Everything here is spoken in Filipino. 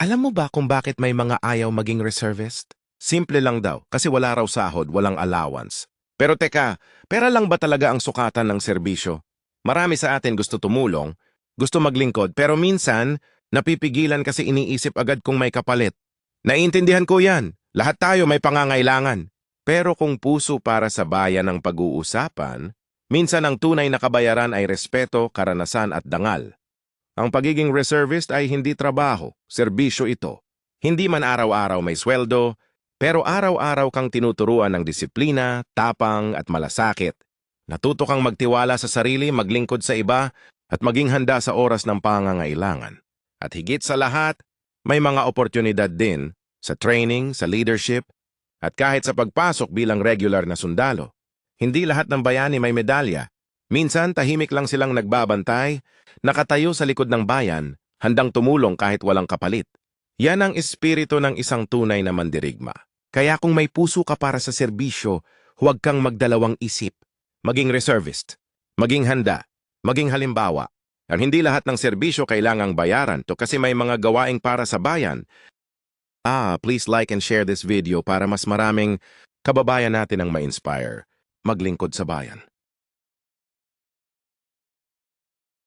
Alam mo ba kung bakit may mga ayaw maging reservist? Simple lang daw, kasi wala raw sahod, walang allowance. Pero teka, pera lang ba talaga ang sukatan ng serbisyo? Marami sa atin gusto tumulong, gusto maglingkod, pero minsan, napipigilan kasi iniisip agad kung may kapalit. Naiintindihan ko yan, lahat tayo may pangangailangan. Pero kung puso para sa bayan ang pag-uusapan, minsan ang tunay na kabayaran ay respeto, karanasan at dangal. Ang pagiging reservist ay hindi trabaho, serbisyo ito. Hindi man araw-araw may sweldo, pero araw-araw kang tinuturuan ng disiplina, tapang at malasakit. Natuto kang magtiwala sa sarili, maglingkod sa iba, at maging handa sa oras ng pangangailangan. At higit sa lahat, may mga oportunidad din sa training, sa leadership, at kahit sa pagpasok bilang regular na sundalo. Hindi lahat ng bayani may medalya. Minsan tahimik lang silang nagbabantay, nakatayo sa likod ng bayan, handang tumulong kahit walang kapalit. Yan ang espiritu ng isang tunay na mandirigma. Kaya kung may puso ka para sa serbisyo, huwag kang magdalawang isip. Maging reservist, maging handa, maging halimbawa. Ang hindi lahat ng serbisyo kailangang bayaran to kasi may mga gawaing para sa bayan. Ah, please like and share this video para mas maraming kababayan natin ang ma-inspire, maglingkod sa bayan.